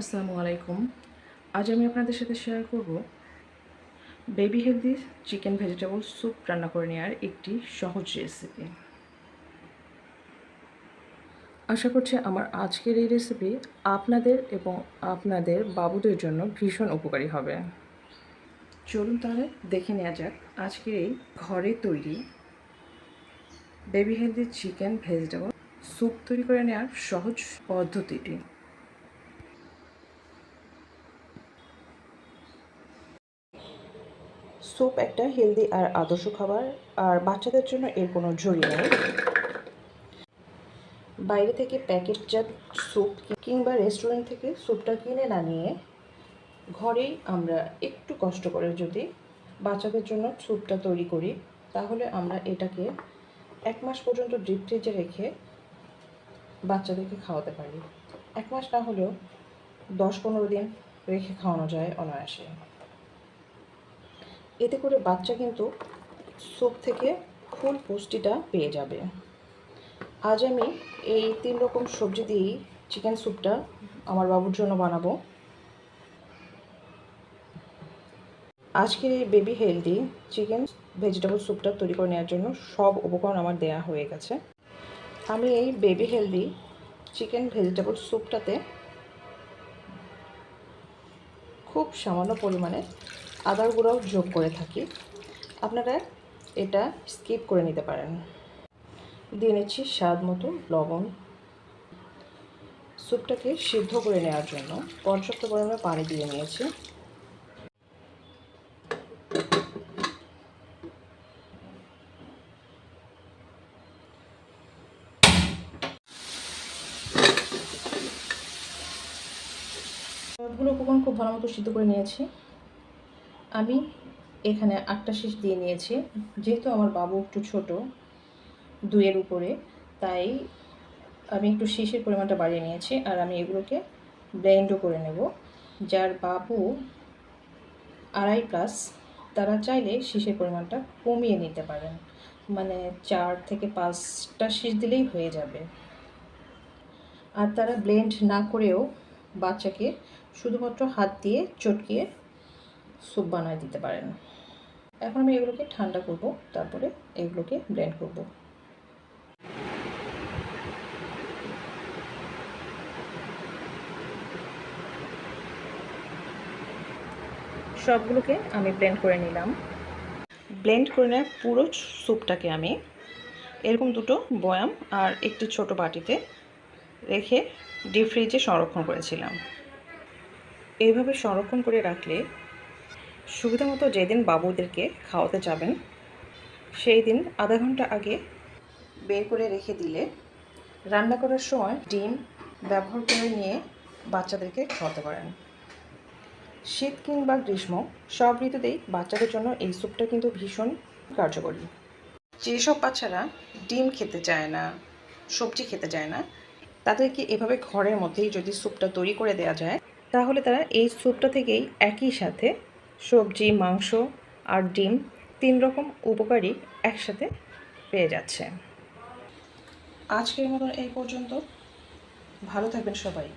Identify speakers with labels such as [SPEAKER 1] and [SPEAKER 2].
[SPEAKER 1] আসসালামু আলাইকুম। আজ আমি আপনাদের সাথে শেয়ার করব baby healthy chicken vegetable soup রান্না করে নেওয়ার একটি সহজ রেসিপি আশা করছি আমার আজকের এই রেসিপি আপনাদের এবং আপনাদের বাবুদের জন্য ভীষণ উপকারী হবে। চলুন তাহলে দেখে নেওয়া যাক আজকের এই ঘরে তৈরি baby healthy chicken vegetable soup তৈরি করে নেওয়ার সহজ পদ্ধতিটি। স্যুপ, একটা হেলদি আর আদর্শ খাবার, আর বাচ্চাদের জন্য এর কোনো ঝুড়ি নেই। বাইরে থেকে প্যাকেটজাত স্যুপ কিংবা রেস্টুরেন্ট থেকে স্যুপটা কিনে না নিয়ে ঘরেই আমরা একটু কষ্ট করে যদি বাচ্চাদের জন্য স্যুপটা তৈরি করি, তাহলে আমরা এটাকে এক মাস পর্যন্ত ডিপ ফ্রিজে রেখে বাচ্চাদেরকে খাওয়াতে পারি। এক মাস না হলেও দশ পনেরো দিন রেখে খাওয়ানো যায় অনায়াসে। এতে করে বাচ্চা কিন্তু স্যুপ থেকে ফুল পুষ্টিটা পেয়ে যাবে। আজ আমি এই তিন রকম সবজি দিয়েই চিকেন স্যুপটা আমার বাবুর জন্য বানাবো। আজকের এই বেবি হেলদি চিকেন ভেজিটেবল স্যুপটা তৈরি করে নেওয়ার জন্য সব উপকরণ আমার দেয়া হয়ে গেছে। আমি এই বেবি হেলদি চিকেন ভেজিটেবল স্যুপটাতে খুব সামান্য পরিমাণে আদার গুঁড়াও যোগ করে থাকি। আপনারা এটা স্কিপ করে নিতে পারেন। দিয়ে নিচ্ছি স্বাদ মতো লবণ। স্যুপটাকে সিদ্ধ করে নেওয়ার জন্য পর্যাপ্ত পরিমাণে পানি দিয়ে নিয়েছি। সবগুলো উপকরণ খুব ভালো মতো সিদ্ধ করে নিয়েছি। আমি এখানে আটটা শীষ দিয়ে নিয়েছি। যেহেতু আমার বাবু একটু ছোট, দুইয়ের উপরে, তাই আমি একটু শীষের পরিমাণটা বাড়িয়ে নিয়েছি আর আমি এগুলোকে ব্লেন্ডও করে নেব। যার বাবু আড়াই প্লাস, তারা চাইলে শীষের পরিমাণটা কমিয়ে নিতে পারেন। মানে চার থেকে পাঁচটা শীষ দিলেই হয়ে যাবে। আর তারা ব্লেন্ড না করেও বাচ্চাকে শুধুমাত্র হাত দিয়ে চটকিয়ে স্যুপ বানায় দিতে পারেন। এখন আমি এগুলোকে ঠান্ডা করব, তারপরে এগুলোকে ব্লেন্ড করব। সবগুলোকে আমি ব্লেন্ড করে নিলাম। ব্লেন্ড করে নেওয়ার পুরো স্যুপটাকে আমি এরকম দুটো বয়াম আর একটি ছোট বাটিতে রেখে ডিপ ফ্রিজে সংরক্ষণ করেছিলাম। এইভাবে সংরক্ষণ করে রাখলে সুবিধা মতো যেদিন বাবুদেরকে খাওয়াতে যাবেন, সেই দিন আধা ঘণ্টা আগে বের করে রেখে দিলে রান্না করার সময় ডিম ব্যবহার করে নিয়ে বাচ্চাদেরকে খাওয়াতে পারেন। শীত কিংবা গ্রীষ্ম, সব ঋতুতেই বাচ্চাদের জন্য এই স্যুপটা কিন্তু ভীষণ কার্যকরী। যেসব বাচ্চারা ডিম খেতে চায় না, সবজি খেতে চায় না, তাদেরকে এভাবে ঘরের মধ্যেই যদি স্যুপটা তৈরি করে দেওয়া যায়, তাহলে তারা এই স্যুপটা থেকেই একই সাথে সবজি, মাংস আর ডিম তিন রকম উপকারী একসাথে পেয়ে যাচ্ছে। আজকের মতন এই পর্যন্ত। ভালো থাকবেন সবাই।